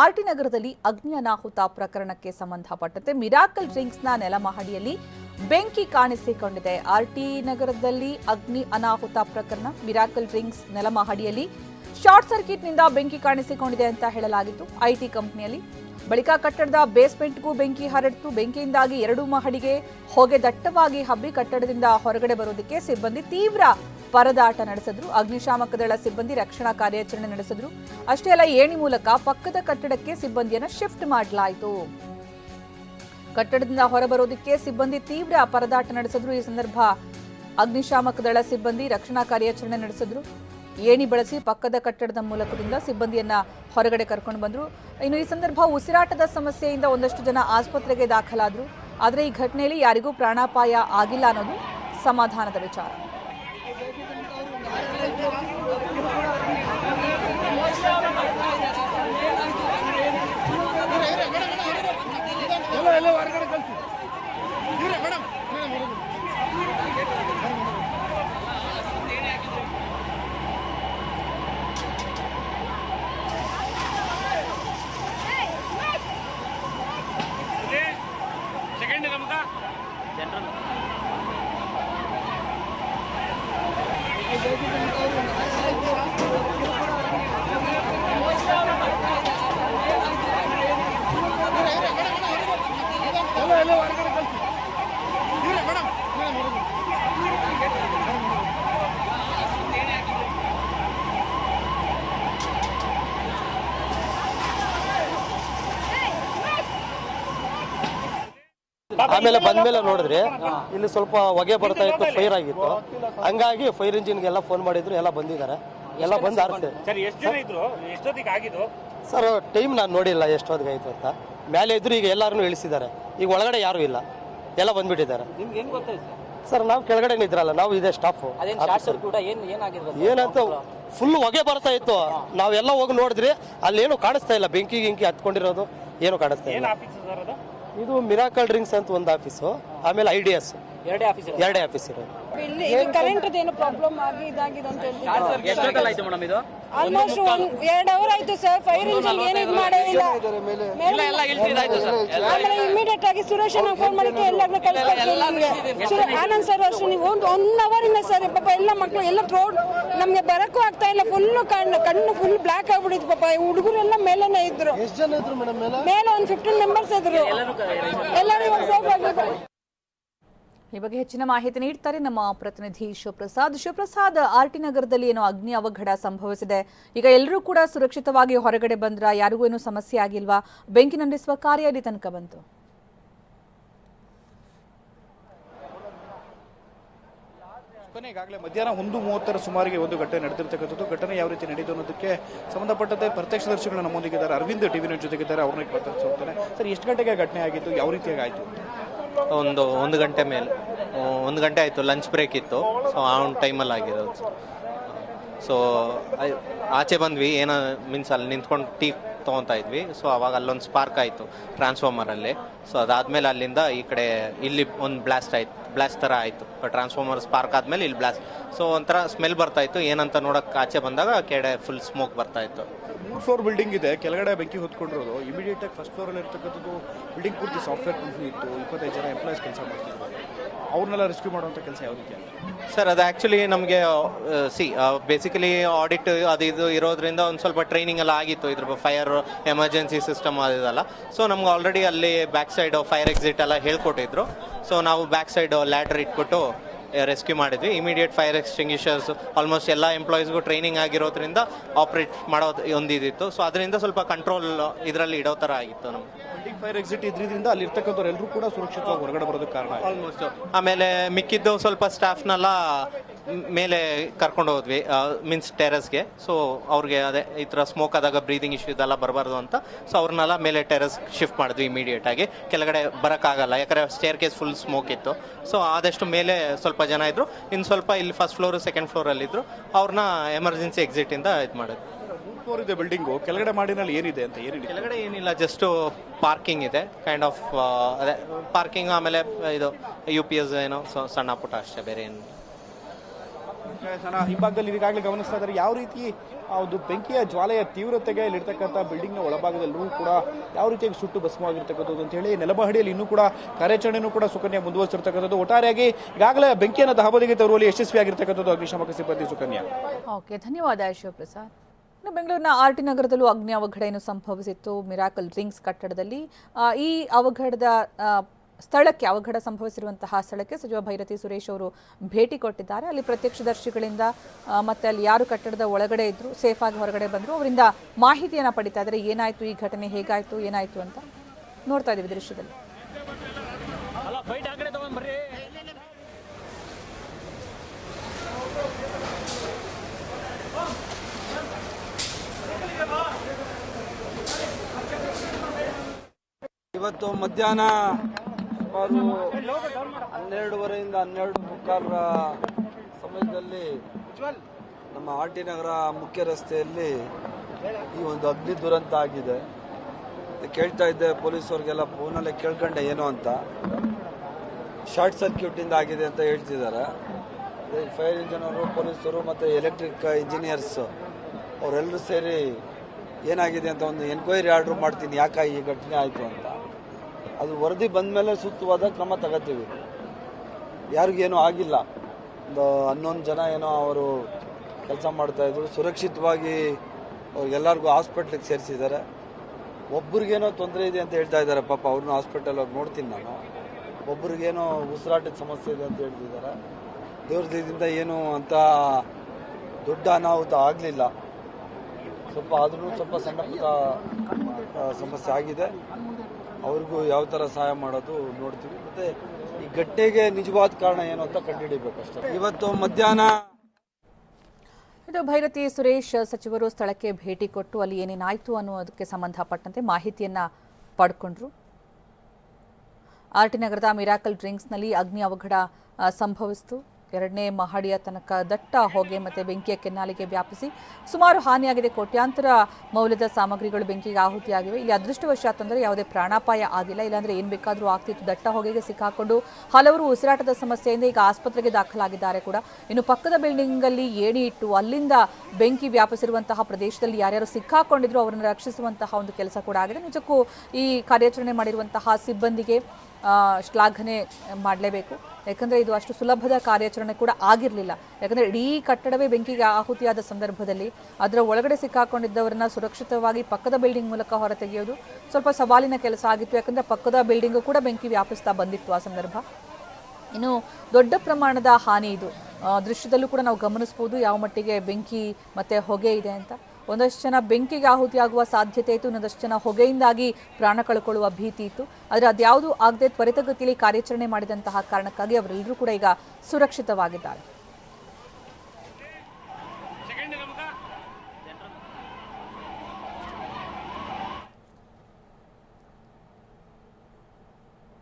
RT ನಗರದಲ್ಲಿ ಅಗ್ನಿ ಅನಾಹುತ ಪ್ರಕರಣಕ್ಕೆ ಸಂಬಂಧಪಟ್ಟಂತೆ ಮಿರಾಕಲ್ ಡ್ರಿಂಕ್ಸ್ನ ನೆಲಮಹಡಿಯಲ್ಲಿ ಬೆಂಕಿ ಕಾಣಿಸಿಕೊಂಡಿದೆ. ಆರ್ಟಿ ನಗರದಲ್ಲಿ ಅಗ್ನಿ ಅನಾಹುತ ಪ್ರಕರಣ, ಮಿರಾಕಲ್ ಡ್ರಿಂಕ್ಸ್ ನೆಲಮಹಡಿಯಲ್ಲಿ ಶಾರ್ಟ್ ಸರ್ಕ್ಯೂಟ್ನಿಂದ ಬೆಂಕಿ ಕಾಣಿಸಿಕೊಂಡಿದೆ ಅಂತ ಹೇಳಲಾಗಿತ್ತು. ಐಟಿ ಕಂಪನಿಯಲ್ಲಿ ಬಳಿಕ ಕಟ್ಟಡದ ಬೇಸ್ಮೆಂಟ್ಗೂ ಬೆಂಕಿ ಹರಡಿತು. ಬೆಂಕಿಯಿಂದಾಗಿ ಎರಡು ಮಹಡಿಗೆ ಹೊಗೆ ದಟ್ಟವಾಗಿ ಹಬ್ಬಿ ಕಟ್ಟಡದಿಂದ ಹೊರಗಡೆ ಬರೋದಕ್ಕೆ ಸಿಬ್ಬಂದಿ ತೀವ್ರ ಪರದಾಟ ನಡೆಸಿದ್ರು. ಅಗ್ನಿಶಾಮಕ ದಳ ಸಿಬ್ಬಂದಿ ರಕ್ಷಣಾ ಕಾರ್ಯಾಚರಣೆ ನಡೆಸಿದ್ರು. ಅಷ್ಟೇ ಅಲ್ಲ, ಏಣಿ ಮೂಲಕ ಪಕ್ಕದ ಕಟ್ಟಡಕ್ಕೆ ಸಿಬ್ಬಂದಿಯನ್ನು ಶಿಫ್ಟ್ ಮಾಡಲಾಯಿತು. ಕಟ್ಟಡದಿಂದ ಹೊರಬರೋದಕ್ಕೆ ಸಿಬ್ಬಂದಿ ತೀವ್ರ ಪರದಾಟ ನಡೆಸಿದ್ರು. ಈ ಸಂದರ್ಭ ಅಗ್ನಿಶಾಮಕ ದಳ ಸಿಬ್ಬಂದಿ ರಕ್ಷಣಾ ಕಾರ್ಯಾಚರಣೆ ನಡೆಸಿದ್ರು. ಏಣಿ ಬಳಸಿ ಪಕ್ಕದ ಕಟ್ಟಡದ ಮೂಲಕದಿಂದ ಸಿಬ್ಬಂದಿಯನ್ನ ಹೊರಗಡೆ ಕರ್ಕೊಂಡು ಬಂದ್ರು. ಇನ್ನು ಈ ಸಂದರ್ಭ ಉಸಿರಾಟದ ಸಮಸ್ಯೆಯಿಂದ ಒಂದಷ್ಟು ಜನ ಆಸ್ಪತ್ರೆಗೆ ದಾಖಲಾದ್ರು. ಆದರೆ ಈ ಘಟನೆಯಲ್ಲಿ ಯಾರಿಗೂ ಪ್ರಾಣಾಪಾಯ ಆಗಿಲ್ಲ ಅನ್ನೋದು ಸಮಾಧಾನದ ವಿಚಾರ ಎಲ್ಲ ಎಲ್ಲ ಹೊರಗಡೆ ಕಳಿಸಿ ಇವ್ರೆ ಮೇಡಮ್ ಮೇಡಮ್ ಹೊರಗಡೆ ಸೆಕೆಂಡ್ ನಮ್ಗ ಎಲ್ಲ ಎಲ್ಲ ಹೊರಗಡೆ ಕಳಿಸಿ ಇವ್ರೆ ಮೇಡಮ್ ಮೇಡಮ್ ಹೊರಗಡೆ ಆಮೇಲೆ ಬಂದ್ಮೇಲೆ ನೋಡಿದ್ರೆ ಇಲ್ಲಿ ಸ್ವಲ್ಪ ಹೊಗೆ ಬರ್ತಾ ಇತ್ತು ಫೈರ್ ಆಗಿತ್ತು. ಹಂಗಾಗಿ ಫೈರ್ ಇಂಜಿನ್ಗೆಲ್ಲ ಫೋನ್ ಮಾಡಿದ್ರು ಎಲ್ಲ ಬಂದಿದ್ದಾರೆ. ಎಲ್ಲ ಬಂದು ಆರಿಸ್ತಾರೆ ಸರ್ ಟೈಮ್ ನಾನು ನೋಡಿಲ್ಲ ಎಷ್ಟೊತ್ತಿಗೆ ಆಯ್ತು ಅಂತ. ಮೇಲೆ ಇದ್ರು ಈಗ ಎಲ್ಲಾರು ಇಳಿಸಿದ್ದಾರೆ. ಈಗ ಒಳಗಡೆ ಯಾರು ಇಲ್ಲ. ಎಲ್ಲ ಬಂದ್ಬಿಟ್ಟಿದ್ದಾರೆ. ಸರ್? ನಾವು ಕೆಳಗಡೆ ಇದ್ರಲ್ಲ ನಾವು ಇದೆ ಸ್ಟಾಫ್ ಏನಂತ ಫುಲ್ ಹೊಗೆ ಬರ್ತಾ ಇತ್ತು. ನಾವೆಲ್ಲ ಹೋಗಿ ನೋಡಿದ್ರಿ ಏನು ಕಾಣಿಸ್ತಾ ಇಲ್ಲ. ಬೆಂಕಿ ಗಿಂಕಿ ಹತ್ಕೊಂಡಿರೋದು ಏನು ಕಾಣಿಸ್ತಾ ಇಲ್ಲ. ಇದು ಮಿರಾಕಲ್ ಡ್ರಿಂಕ್ಸ್ ಅಂತ ಒಂದು ಆಫೀಸು ಆಮೇಲೆ ಐಡಿಯಾಸ್. ಎರಡೇ ಆಫೀಸ್ ಎರಡೇ ಆಫೀಸ್ ಇರೋದು. ಇಲ್ಲಿ ಕರೆಂಟ್ ಏನು ಪ್ರಾಬ್ಲಮ್ ಆಗಿ ಇದಾಗಿದೆ ಅಂತ ಹೇಳ್ತಿದ್ದಾರೆ ಎಷ್ಟೊತ್ತಲ್ಲ ಆಯ್ತು ಮೇಡಮ್ ಇದು? ಆಲ್ಮೋಸ್ಟ್ ಒಂದ್ ಎರಡ್ ಅವರ್ ಆಯ್ತು ಸರ್ ಫೈರ್ ಇಂಜಿನ್ ಏನು ಇದು ಮಾಡೇ ಇಲ್ಲ. ಇಲ್ಲ ಎಲ್ಲ ಇಳ್ಸಿದಾಯ್ತು ಸರ್ ಆಮೇಲೆ ಇಮಿಡಿಯೇಟ್ ಆಗಿ ಸುರೇಶ್ ನಾವು ಫೋನ್ ಮಾಡಿಕ್ಕೆ ಎಲ್ಲಾಗ್ಲೂ ಕಳಿಸ್ಕೊಡ್ತೀವಿ ಆನಂದ್ ಸರ್ ಅಷ್ಟು ನೀವು ಒಂದು ಒನ್ ಅವರ್ ಇಂದ ಸರ್ ಪಾಪ ಎಲ್ಲ ಮಕ್ಕಳು ಎಲ್ಲ ರೋಡ್ ನಮ್ಗೆ ಬರಕ್ಕೂ ಆಗ್ತಾ ಇಲ್ಲ ಫುಲ್ ಕಣ್ಣು ಕಣ್ಣು ಫುಲ್ ಬ್ಲಾಕ್ ಆಗ್ಬಿಡಿದ್ ಪಾಪ. ಹುಡುಗರೆಲ್ಲ ಮೇಲೇನೆ ಇದ್ರು. ಎಷ್ಟು ಜನ ಇದ್ರು ಮೇಡಮ್ ಮೇಲೆ? ಮೇಲೆ ಒಂದ್ ಫಿಫ್ಟೀನ್ ಮೆಂಬರ್ಸ್ ಇದ್ರು. ಈ ಬಗ್ಗೆ ಹೆಚ್ಚಿನ ಮಾಹಿತಿ ನೀಡ್ತಾರೆ ನಮ್ಮ ಪ್ರತಿನಿಧಿ ಶಿವಪ್ರಸಾದ್. ಶಿವಪ್ರಸಾದ್, ಆರ್ ಟಿ ನಗರದಲ್ಲಿ ಏನೋ ಅಗ್ನಿ ಅವಘಡ ಸಂಭವಿಸಿದೆ. ಈಗ ಎಲ್ಲರೂ ಕೂಡ ಸುರಕ್ಷಿತವಾಗಿ ಹೊರಗಡೆ ಬಂದ್ರ ಯಾರಿಗೂ ಏನೂ ಸಮಸ್ಯೆ ಆಗಿಲ್ವಾ? ಬೆಂಕಿ ನಂದಿಸುವ ಕಾರ್ಯ ಇಲ್ಲಿ ತನಕ ಬಂತು. ಕೊನೆ ಈಗಾಗಲೇ ಮಧ್ಯಾಹ್ನ ಒಂದು ಮೂವತ್ತರ ಸುಮಾರಿಗೆ ಒಂದು ಘಟನೆ ನಡೆದಿರ್ತಕ್ಕಂಥದ್ದು. ಘಟನೆ ಯಾವ ರೀತಿ ನಡೆಯಿತು ಅನ್ನೋದಕ್ಕೆ ಸಂಬಂಧಪಟ್ಟಂತೆ ಪ್ರತ್ಯಕ್ಷದರ್ಶಿಗಳು ನಮ್ಮೊಂದಿಗಿದ್ದಾರೆ. ಅರವಿಂದ್ ಟಿವಿ ನ್ಯೂಸ್ ಜೊತೆಗಿದ್ದಾರೆ. ಅವ್ರನ್ನ ಮಾತಾಡ್ತಾ ಹೋಗ್ತಾರೆ ಸರ್, ಎಷ್ಟು ಗಂಟೆಗೆ ಘಟನೆ ಆಗಿತ್ತು? ಯಾವ ರೀತಿಯಾಗಿ ಆಯಿತು? ಒಂದು ಒಂದು ಗಂಟೆ ಮೇಲೆ. ಒಂದು ಗಂಟೆ ಆಯಿತು ಲಂಚ್ ಬ್ರೇಕ್ ಇತ್ತು. ಸೊ ಆ ಒಂದು ಟೈಮಲ್ಲಿ ಆಗಿರೋದು. ಸೊ ಆಚೆ ಬಂದ್ವಿ, ಏನೋ ಮೀನ್ಸ್ ಅಲ್ಲಿ ನಿಂತ್ಕೊಂಡು ಟೀ ತೊಗೊತಾ ಇದ್ವಿ. ಸೊ ಅವಾಗ ಅಲ್ಲೊಂದು ಸ್ಪಾರ್ಕ್ ಆಯಿತು ಟ್ರಾನ್ಸ್ಫಾರ್ಮರಲ್ಲಿ ಸೊ ಅದಾದಮೇಲೆ ಅಲ್ಲಿಂದ ಈ ಕಡೆ ಇಲ್ಲಿ ಒಂದು ಬ್ಲಾಸ್ಟ್ ಆಯ್ತು ಬ್ಲಾಸ್ಟ್ ಥರ ಆಯಿತು. ಟ್ರಾನ್ಸ್ಫಾರ್ಮರ್ ಸ್ಪಾರ್ಕ್ ಆದಮೇಲೆ ಇಲ್ಲಿ ಬ್ಲಾಸ್ಟ್ ಸೊ ಒಂಥರ ಸ್ಮೆಲ್ ಬರ್ತಾಯಿತ್ತು ಏನಂತ ನೋಡೋಕೆ ಆಚೆ ಬಂದಾಗ, ಕೆಡೆ ಫುಲ್ ಸ್ಮೋಕ್ ಬರ್ತಾ ಇತ್ತು. ಮೂರು ಫ್ಲೋರ್ ಬಿಲ್ಡಿಂಗ್ ಇದೆ, ಕೆಳಗಡೆ ಬೆಂಕಿ ಹೊತ್ಕೊಂಡಿರೋದು. ಇಮಿಡಿಯೇಟ್ ಆಗಿ ಫಸ್ಟ್ ಫ್ಲೋರಲ್ಲಿ ಇರ್ತಕ್ಕಂಥದ್ದು ಬಿಲ್ಡಿಂಗ್ ಪೂರ್ತಿ ಸಾಫ್ಟ್ವೇರ್ ಕಂಪ್ನಿ ಇತ್ತು. ಇಪ್ಪತ್ತೈದು ಜನ ಎಂಪ್ಲಾಯ್ಸ್ ಕೆಲಸ ಮಾಡ್ತಿದ್ರು. ಅವ್ರನ್ನೆಲ್ಲ ರೆಸ್ಕ್ಯೂ ಮಾಡುವಂಥ ಕೆಲಸ ಯಾವ ರೀತಿ ಸರ್ ಅದು ಆ್ಯಕ್ಚುಲಿ ನಮಗೆ ಸಿ ಬೇಸಿಕಲಿ ಆಡಿಟ್ ಅದು ಇದು ಇರೋದ್ರಿಂದ ಒಂದು ಸ್ವಲ್ಪ ಟ್ರೈನಿಂಗ್ ಎಲ್ಲ ಆಗಿತ್ತು. ಇದ್ರ ಫೈರ್ ಎಮರ್ಜೆನ್ಸಿ ಸಿಸ್ಟಮ್ ಅದಿದೆಲ್ಲ ಸೊ ನಮ್ಗೆ ಆಲ್ರೆಡಿ ಅಲ್ಲಿ ಬ್ಯಾಕ್ ಸೈಡ್ ಫೈರ್ ಎಕ್ಸಿಟ್ ಎಲ್ಲ ಹೇಳ್ಕೊಟ್ಟಿದ್ರು. ಸೊ ನಾವು ಬ್ಯಾಕ್ ಸೈಡ್ ಲ್ಯಾಡರ್ ಇಟ್ಬಿಟ್ಟು ರೆಸ್ಕ್ಯೂ ಮಾಡಿದ್ವಿ. ಇಮಿಡಿಯೇಟ್ ಫೈರ್ ಎಕ್ಸ್ಟಿಂಗ್ವಿಷರ್ಸ್ ಆಲ್ಮೋಸ್ಟ್ ಎಲ್ಲ ಎಂಪ್ಲಾಯೀಸ್ಗೂ ಟ್ರೈನಿಂಗ್ ಆಗಿರೋದ್ರಿಂದ ಆಪ್ರೇಟ್ ಮಾಡೋದು ಒಂದಿದಿತ್ತು. ಸೊ ಅದರಿಂದ ಸ್ವಲ್ಪ ಕಂಟ್ರೋಲ್ ಇದರಲ್ಲಿ ಇಡೋ ಥರ ಆಗಿತ್ತು ನಮ್ಗೆ. ಫೈರ್ ಎಕ್ಸಿಟ್ ಇದ್ರಿಂದ ಅಲ್ಲಿ ಇರ್ತಕ್ಕಂಥವ್ರು ಎಲ್ಲರೂ ಕೂಡ ಸುರಕ್ಷಿತವಾಗಿ ಹೊರಗಡೆ ಬರೋದಕ್ಕೆ ಕಾರಣ ಆಲ್ಮೋಸ್ಟ್ ಆಮೇಲೆ ಮಿಕ್ಕಿದ್ದು ಸ್ವಲ್ಪ ಸ್ಟಾಫ್ನೆಲ್ಲ ಮೇಲೆ ಕರ್ಕೊಂಡು ಹೋದ್ವಿ ಮೀನ್ಸ್ ಟೆರೆಸ್ಗೆ ಸೊ ಅವ್ರಿಗೆ ಅದೇ ಈ ಥರ ಸ್ಮೋಕ್ ಆದಾಗ ಬ್ರೀದಿಂಗ್ ಇಶ್ಯೂ ಇದೆಲ್ಲ ಬರಬಾರ್ದು ಅಂತ. ಸೊ ಅವ್ರನ್ನೆಲ್ಲ ಮೇಲೆ ಟೆರೆಸ್ ಶಿಫ್ಟ್ ಮಾಡಿದ್ವಿ ಇಮಿಡಿಯೇಟಾಗಿ ಕೆಳಗಡೆ ಬರೋಕ್ಕಾಗಲ್ಲ ಯಾಕಂದರೆ ಸ್ಟೇರ್ ಕೇಸ್ ಫುಲ್ ಸ್ಮೋಕ್ ಇತ್ತು. ಸೊ ಆದಷ್ಟು ಮೇಲೆ ಸ್ವಲ್ಪ ಜನ ಇದ್ರು. ಇನ್ನು ಸ್ವಲ್ಪ ಇಲ್ಲಿ ಫಸ್ಟ್ ಫ್ಲೋರ್ ಸೆಕೆಂಡ್ ಫ್ಲೋರಲ್ಲಿದ್ದರು ಅವ್ರನ್ನ ಎಮರ್ಜೆನ್ಸಿ ಎಕ್ಸಿಟಿಂದ ಇದು ಮಾಡಿದ್ವಿ ಮೂರು ಫ್ಲೋರ್ ಇದೆ ಬಿಲ್ಡಿಂಗು ಕೆಳಗಡೆ ಮಾಡಿನಲ್ಲಿ ಏನಿದೆ ಅಂತ ಏನಿದೆ ಕೆಳಗಡೆ ಏನಿಲ್ಲ ಜಸ್ಟ್ ಪಾರ್ಕಿಂಗ್ ಇದೆ. ಕೈಂಡ್ ಆಫ್ ಅದೇ ಪಾರ್ಕಿಂಗ್ ಆಮೇಲೆ ಇದು ಯು ಪಿ ಎಸ್ ಏನೋ ಸೊ ಸಣ್ಣ ಪುಟ್ಟ ಅಷ್ಟೇ ಬೇರೆ ಏನು. ನನ್ನ ಹಿಂಭಾಗದಲ್ಲಿ ಈಗಾಗಲೇ ಗಮನಿಸ್ತಾ ಇದ್ದಾರೆ. ಯಾವ ರೀತಿ ಆ ಒಂದು ಬೆಂಕಿಯ ಜ್ವಾಲೆಯ ತೀವ್ರತೆಗೆ ಇಲ್ಲಿರ್ತಕ್ಕಂಥ ಬಿಲ್ಡಿಂಗ್ನ ಒಳಭಾಗದಲ್ಲೂ ಕೂಡ ಯಾವ ರೀತಿಯಾಗಿ ಸುಟ್ಟು ಭಸ್ಮವಾಗಿರ್ತಕ್ಕಂಥದ್ದು ಅಂತ ಹೇಳಿ ನೆಲಮಹಡಿಯಲ್ಲಿ ಇನ್ನೂ ಕೂಡ ಕಾರ್ಯಾಚರಣೆಯೂ ಕೂಡ ಸುಕನ್ಯಾ ಮುಂದುವರಿಸಿರ್ತಕ್ಕಂಥದ್ದು. ಒಟ್ಟಾರೆಯಾಗಿ ಈಗಾಗಲೇ ಬೆಂಕಿಯನ್ನು ದಹಬದಿಗೆ ತರುವಲ್ಲಿ ಯಶಸ್ವಿಯಾಗಿರ್ತಕ್ಕಂಥದ್ದು ಅಗ್ನಿಶಾಮಕ ಸಿಬ್ಬಂದಿ ಸುಕನ್ಯಾ. ಓಕೆ, ಧನ್ಯವಾದ ಶಿವಪ್ರಸಾದ್. ಇನ್ನು ಬೆಂಗಳೂರಿನ ಆರ್ ಟಿ ನಗರದಲ್ಲೂ ಅಗ್ನಿ ಅವಘಡವನ್ನು ಸಂಭವಿಸಿತ್ತು. ಮಿರಾಕಲ್ ರಿಂಗ್ಸ್ ಕಟ್ಟಡದಲ್ಲಿ ಈ ಅವಘಡದ ಸ್ಥಳಕ್ಕೆ ಅವಘಡ ಸಂಭವಿಸಿರುವಂತಹ ಸ್ಥಳಕ್ಕೆ ಸಚಿವ ಭೈರತಿ ಸುರೇಶ್ ಅವರು ಭೇಟಿ ಕೊಟ್ಟಿದ್ದಾರೆ. ಅಲ್ಲಿ ಪ್ರತ್ಯಕ್ಷದರ್ಶಿಗಳಿಂದ ಮತ್ತೆ ಅಲ್ಲಿ ಯಾರು ಕಟ್ಟಡದ ಒಳಗಡೆ ಇದ್ರು ಸೇಫ್ ಆಗಿ ಹೊರಗಡೆ ಬಂದರು ಅವರಿಂದ ಮಾಹಿತಿಯನ್ನು ಪಡಿತಾ ಇದ್ದಾರೆ. ಏನಾಯ್ತು ಈ ಘಟನೆ ಹೇಗಾಯ್ತು ಏನಾಯ್ತು ಅಂತ ನೋಡ್ತಾ ಇದ್ದೀವಿ ದೃಶ್ಯದಲ್ಲಿ. ಇವತ್ತು ಮಧ್ಯಾಹ್ನ ಸುಮಾರು ಹನ್ನೆರಡುವರೆಯಿಂದ ಹನ್ನೆರಡು ಮುಕ್ಕಾಲರ ಸಮಯದಲ್ಲಿ ನಮ್ಮ ಆರ್ ಟಿ ನಗರ ಮುಖ್ಯ ರಸ್ತೆಯಲ್ಲಿ ಈ ಒಂದು ಅಗ್ನಿ ದುರಂತ ಆಗಿದೆ. ಕೇಳ್ತಾ ಇದ್ದೆ, ಪೊಲೀಸವ್ರಿಗೆಲ್ಲ ಫೋನಲ್ಲೇ ಕೇಳ್ಕೊಂಡೆ ಏನು ಅಂತ. ಶಾರ್ಟ್ ಸರ್ಕ್ಯೂಟಿಂದ ಆಗಿದೆ ಅಂತ ಹೇಳ್ತಿದ್ದಾರೆ. ಫೈರ್ ಇಂಜಿನಿಯರು, ಪೊಲೀಸರು ಮತ್ತು ಎಲೆಕ್ಟ್ರಿಕ್ ಇಂಜಿನಿಯರ್ಸ್ ಅವರೆಲ್ಲರೂ ಸೇರಿ ಏನಾಗಿದೆ ಅಂತ ಒಂದು ಎನ್ಕ್ವೈರಿ ಆರ್ಡ್ರ್ ಮಾಡ್ತೀನಿ, ಯಾಕೆ ಈ ಘಟನೆ ಆಯಿತು ಅಂತ. ಅದು ವರದಿ ಬಂದ ಮೇಲೆ ಸೂಕ್ತವಾದ ಕ್ರಮ ತಗೋತೀವಿ. ಯಾರಿಗೇನೂ ಆಗಿಲ್ಲ. ಒಂದು ಹನ್ನೊಂದು ಜನ ಏನೋ ಅವರು ಕೆಲಸ ಮಾಡ್ತಾಯಿದ್ರು ಸುರಕ್ಷಿತವಾಗಿ ಅವ್ರಿಗೆಲ್ಲರಿಗೂ ಹಾಸ್ಪಿಟ್ಲಿಗೆ ಸೇರಿಸಿದ್ದಾರೆ. ಒಬ್ರಿಗೇನೋ ತೊಂದರೆ ಇದೆ ಅಂತ ಹೇಳ್ತಾ ಇದ್ದಾರೆ. ಪಾಪ ಅವ್ರನ್ನ ಹಾಸ್ಪಿಟಲ್ ಹೋಗಿ ನೋಡ್ತೀನಿ ನಾನು. ಒಬ್ರಿಗೇನೋ ಉಸಿರಾಟದ ಸಮಸ್ಯೆ ಇದೆ ಅಂತ ಹೇಳ್ತಿದ್ದಾರೆ. ದೇವ್ರದಿಂದ ಏನು ಅಂತ ದೊಡ್ಡ ಅನಾಹುತ ಆಗಲಿಲ್ಲ. ಸ್ವಲ್ಪ ಆದ್ರೂ ಸ್ವಲ್ಪ ಸಣ್ಣ ಪುಟ್ಟ ಸಮಸ್ಯೆ ಆಗಿದೆ. ಅವ್ರಿಗೂ ಯಾವ ತರ ಸಹಾಯ ಮಾಡೋದು ನೋಡ್ತೀವಿ. ಮತ್ತೆ ಈ ಗಟ್ಟೆಗೆ ನಿಜವಾದ ಕಾರಣ ಏನು ಅಂತ ಕಂಡುಹಿಡಿಬೇಕಷ್ಟೇ ಇವತ್ತು ಮಧ್ಯಾಹ್ನ ಇದು ಭೈರತಿ ಸುರೇಶ್ ಸಚಿವರು ಸ್ಥಳಕ್ಕೆ ಭೇಟಿ ಕೊಟ್ಟು ಅಲ್ಲಿ ಏನೇನಾಯ್ತು ಅನ್ನೋದಕ್ಕೆ ಸಂಬಂಧಪಟ್ಟಂತೆ ಮಾಹಿತಿಯನ್ನ ಪಡ್ಕೊಂಡ್ರು. ಆರ್ಟಿ ನಗರದ ಮಿರಾಕಲ್ ಡ್ರಿಂಕ್ಸ್ನಲ್ಲಿ ಅಗ್ನಿ ಅವಘಡ ಸಂಭವಿಸಿತು. ಎರಡನೇ ಮಹಡಿಯ ತನಕ ದಟ್ಟ ಹೊಗೆ ಮತ್ತು ಬೆಂಕಿಯ ಕೆನ್ನಾಲಿಗೆ ವ್ಯಾಪಿಸಿ ಸುಮಾರು ಹಾನಿಯಾಗಿದೆ. ಕೋಟ್ಯಾಂತರ ಮೌಲ್ಯದ ಸಾಮಗ್ರಿಗಳು ಬೆಂಕಿಗೆ ಆಹುತಿಯಾಗಿವೆ. ಇಲ್ಲಿ ಅದೃಷ್ಟವಶಾತ್ ಅಂದರೆ ಯಾವುದೇ ಪ್ರಾಣಾಪಾಯ ಆಗಿಲ್ಲ. ಇಲ್ಲಾಂದರೆ ಏನು ಬೇಕಾದರೂ ಆಗ್ತಿತ್ತು. ದಟ್ಟ ಹೊಗೆಗೆ ಸಿಕ್ಕಾಕೊಂಡು ಹಲವರು ಉಸಿರಾಟದ ಸಮಸ್ಯೆಯಿಂದ ಈಗ ಆಸ್ಪತ್ರೆಗೆ ದಾಖಲಾಗಿದ್ದಾರೆ ಕೂಡ. ಇನ್ನು ಪಕ್ಕದ ಬಿಲ್ಡಿಂಗಲ್ಲಿ ಏಣಿ ಇಟ್ಟು ಅಲ್ಲಿಂದ ಬೆಂಕಿ ವ್ಯಾಪಿಸಿರುವಂತಹ ಪ್ರದೇಶದಲ್ಲಿ ಯಾರ್ಯಾರು ಸಿಕ್ಕಾಕೊಂಡಿದ್ರು ಅವರನ್ನು ರಕ್ಷಿಸುವಂತಹ ಒಂದು ಕೆಲಸ ಕೂಡ ಆಗಿದೆ. ನಿಜಕ್ಕೂ ಈ ಕಾರ್ಯಾಚರಣೆ ಮಾಡಿರುವಂತಹ ಸಿಬ್ಬಂದಿಗೆ ಶ್ಲಾಘನೆ ಮಾಡಲೇಬೇಕು. ಯಾಕಂದರೆ ಇದು ಅಷ್ಟು ಸುಲಭದ ಕಾರ್ಯಾಚರಣೆ ಕೂಡ ಆಗಿರಲಿಲ್ಲ. ಯಾಕಂದರೆ ಇಡೀ ಕಟ್ಟಡವೇ ಬೆಂಕಿಗೆ ಆಹುತಿಯಾದ ಸಂದರ್ಭದಲ್ಲಿ ಅದರ ಒಳಗಡೆ ಸಿಕ್ಕಾಕೊಂಡಿದ್ದವರನ್ನ ಸುರಕ್ಷಿತವಾಗಿ ಪಕ್ಕದ ಬಿಲ್ಡಿಂಗ್ ಮೂಲಕ ಹೊರತೆಗೆಯೋದು ಸ್ವಲ್ಪ ಸವಾಲಿನ ಕೆಲಸ ಆಗಿತ್ತು. ಯಾಕಂದರೆ ಪಕ್ಕದ ಬಿಲ್ಡಿಂಗು ಕೂಡ ಬೆಂಕಿ ವ್ಯಾಪಿಸ್ತಾ ಬಂದಿತ್ತು ಆ ಸಂದರ್ಭ. ಇನ್ನು ದೊಡ್ಡ ಪ್ರಮಾಣದ ಹಾನಿ ಇದು. ದೃಶ್ಯದಲ್ಲೂ ಕೂಡ ನಾವು ಗಮನಿಸ್ಬೋದು ಯಾವ ಮಟ್ಟಿಗೆ ಬೆಂಕಿ ಮತ್ತು ಹೊಗೆ ಇದೆ ಅಂತ. ಒಂದಷ್ಟು ಜನ ಬೆಂಕಿಗೆ ಆಹುತಿಯಾಗುವ ಸಾಧ್ಯತೆ ಇತ್ತು ಒಂದಷ್ಟು ಜನ ಹೊಗೆಯಿಂದಾಗಿ ಪ್ರಾಣ ಕಳ್ಕೊಳ್ಳುವ ಭೀತಿ ಇತ್ತು. ಆದರೆ ಅದ್ಯಾವುದು ಆಗದೆ ತ್ವರಿತಗತಿಯಲ್ಲಿ ಕಾರ್ಯಾಚರಣೆ ಮಾಡಿದಂತಹ ಕಾರಣಕ್ಕಾಗಿ ಅವರೆಲ್ಲರೂ ಕೂಡ ಈಗ ಸುರಕ್ಷಿತವಾಗಿದ್ದಾರೆ.